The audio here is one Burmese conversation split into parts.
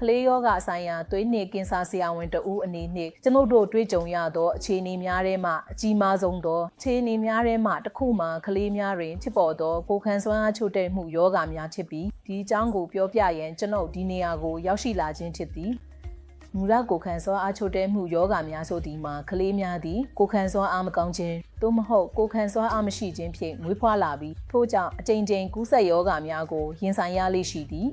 ကလေးယောဂအဆိုင်ရာသွေးနှင့်ကင်ဆာဆရာဝန်တဦးအနေနှင့်ကျွန်ုပ်တို့တွေ့ကြုံရသောအခြေအနေများထဲမှအကြီးမားဆုံးသောအခြေအနေများထဲမှတစ်ခုမှာကလေးများတွင်ဖြစ်ပေါ်သောကိုယ်ခံစွမ်းအားချို့တဲ့မှုယောဂများဖြစ်ပြီးဒီအကြောင်းကိုပြောပြရန်ကျွန်ုပ်ဒီနေရာကိုရောက်ရှိလာခြင်းဖြစ်သည်မူရကိုယ်ခံစွမ်းအားချို့တဲ့မှုယောဂများဆိုသည်မှာကလေးများသည်ကိုယ်ခံစွမ်းအားမကောင်းခြင်းသို့မဟုတ်ကိုယ်ခံစွမ်းအားမရှိခြင်းဖြင့်မွေးဖွားလာပြီးထို့ကြောင့်အကြိမ်ကြိမ်ကူးစက်ယောဂများကိုရင်ဆိုင်ရလေရှိသည်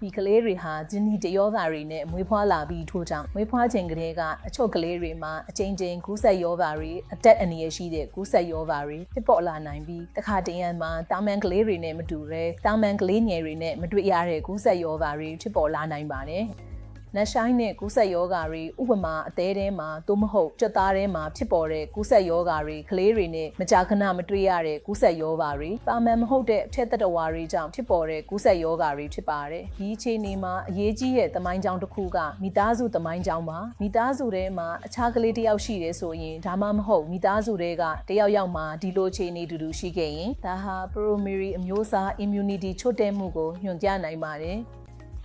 ဒီကလေးတွေဟာဂျင်းနီတယောဂါတွေနဲ့မွေးဖွားလာပြီးထို့ကြောင့်မွေးဖွားချိန်ကလေးကအချို့ကလေးတွေမှာအချိန်ချင်းကူးဆက်ယောဂါတွေအသက်အန္တရာယ်ရှိတဲ့ကူးဆက်ယောဂါတွေဖြစ်ပေါ်လာနိုင်ပြီးတခါတရံမှာတာမန်ကလေးတွေနဲ့မတူတဲ့တာမန်ကလေးငယ်တွေနဲ့မတွေ့ရတဲ့ကူးဆက်ယောဂါတွေဖြစ်ပေါ်လာနိုင်ပါတယ်။ နက်ရှိုင်းနဲ့ကူးဆက်ယောဂါတွေဥပမာအသေးထဲမှာသို့မဟုတ်ကြွက်သားထဲမှာဖြစ်ပေါ်တဲ့ကူးဆက်ယောဂါတွေကလေးတွေနဲ့မကြာခဏမတွေ့ရတဲ့ကူးဆက်ယောဂါတွေပါမန်မဟုတ်တဲ့အထက်သက်တဝါတွေကြောင့်ဖြစ်ပေါ်တဲ့ကူးဆက်ယောဂါတွေဖြစ်ပါတယ်ဒီအခြေအနေမှာအရေးကြီးတဲ့သမိုင်းကြောင်းတစ်ခုကမိသားစုသမိုင်းကြောင်းပါမိသားစုထဲမှာအခြားကလေးတစ်ယောက်ရှိတယ်ဆိုရင်ဒါမှမဟုတ်မိသားစုတွေကတယောက်ယောက်မှာဒီလိုအခြေအနေတူတူရှိခဲ့ရင်ဒါဟာ primary အမျိုးအစား immunity ချွတ်တဲ့မှုကိုညွှန်ပြနိုင်ပါတယ်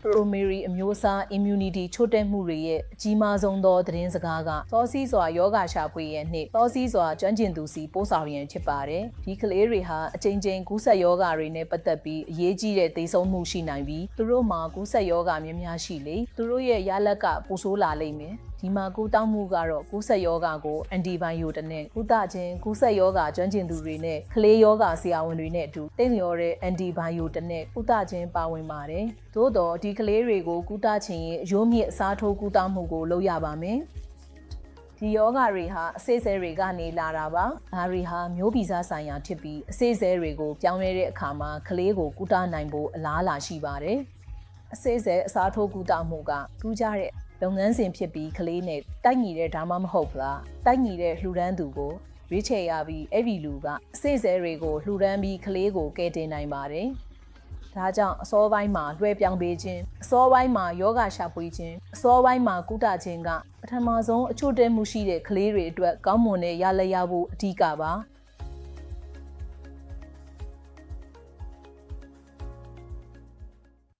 primary အမျိုးအစား immunity ချို့တဲ့မှုတွေရဲ့အကြီးမားဆုံးသောသတင်းစကားကသောစီးစွာယောဂရှာဖွေရန်နှင့်သောစီးစွာကျွမ်းကျင်သူစီပို့ဆောင်ရန်ဖြစ်ပါတယ်။ဒီကလေးတွေဟာအချိန်ချင်းကူးဆက်ယောဂတွေနဲ့ပတ်သက်ပြီးအရေးကြီးတဲ့သိဆုံးမှုရှိနိုင်ပြီးသူတို့မှာကူးဆက်ယောဂများများရှိလေသူတို့ရဲ့ရလက်ကပိုဆိုးလာလိမ့်မယ်။ဒီမှာကူတောင်းမှုကတော့ကူးဆက်ယောဂကိုအန်တီဘိုင်ယိုတနဲ့ကုသခြင်းကူးဆက်ယောဂကျွမ်းကျင်သူတွေနဲ့ကလေးယောဂဆရာဝန်တွေနဲ့အတူတိတ်လျော်တဲ့အန်တီဘိုင်ယိုတနဲ့ကုသခြင်းပါဝင်ပါတယ်။သို့တော့ဒီကလေးတွေကိုကုသခြင်းရဲ့အယိုးမြစ်အစားထိုးကုသမှုကိုလုပ်ရပါမယ်။ဒီယောဂတွေဟာအစိစဲတွေကနေလာတာပါ။ဒါတွေဟာမျိုးဗီဇဆိုင်ရာဖြစ်ပြီးအစိစဲတွေကိုပြောင်းလဲတဲ့အခါမှာကလေးကိုကုသနိုင်ဖို့အလားအလာရှိပါတယ်။အစိစဲအစားထိုးကုသမှုကထူးခြားတဲ့ လုပ်ငန်းစဉ်ဖြစ်ပြီးကလေးနဲ့တိုက်ညီတဲ့ဒါမှမဟုတ်လားတိုက်ညီတဲ့လှူဒန်းသူကိုရွေးချယ်ရပြီးအဲ့ဒီလူကအစိစဲတွေကိုလှူဒန်းပြီးကလေးကိုကယ်တင်နိုင်ပါတယ်။ဒါကြောင့်အစောပိုင်းမှာလွှဲပြောင်းပေးခြင်းအစောပိုင်းမှာယောဂရှာဖွေခြင်းအစောပိုင်းမှာကုသခြင်းကပထမဆုံးအချို့တဲမှုရှိတဲ့ကလေးတွေအတွက်ကောင်းမွန်တဲ့ရလဒ်ရဖို့အဓိကပါ။